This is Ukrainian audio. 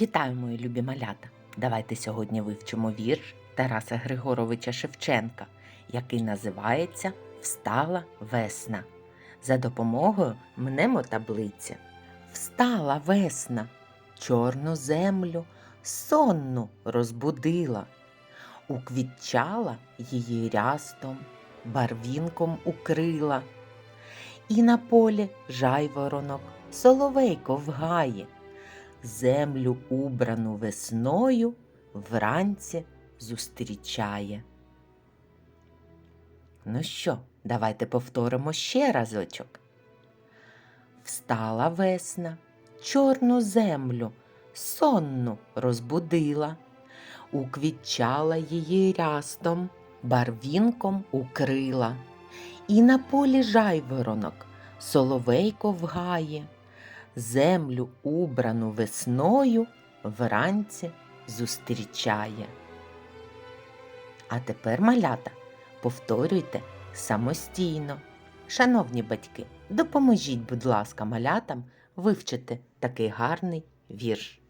Вітаю, мої любі малята! Давайте сьогодні вивчимо вірш Тараса Григоровича Шевченка, який називається Встала весна. За допомогою мнемо таблиця. Встала весна, чорну землю сонну розбудила, уквітчала її рястом, барвінком укрила. І на полі жайворонок соловейко вгає землю убрану весною вранці зустрічає. Ну що, давайте повторимо ще разочок. Встала весна, чорну землю сонну розбудила, уквітчала її рястом, барвінком укрила. І на полі жайворонок соловейко вгає землю убрану весною вранці зустрічає. А тепер, малята, повторюйте самостійно. Шановні батьки, допоможіть, будь ласка, малятам вивчити такий гарний вірш.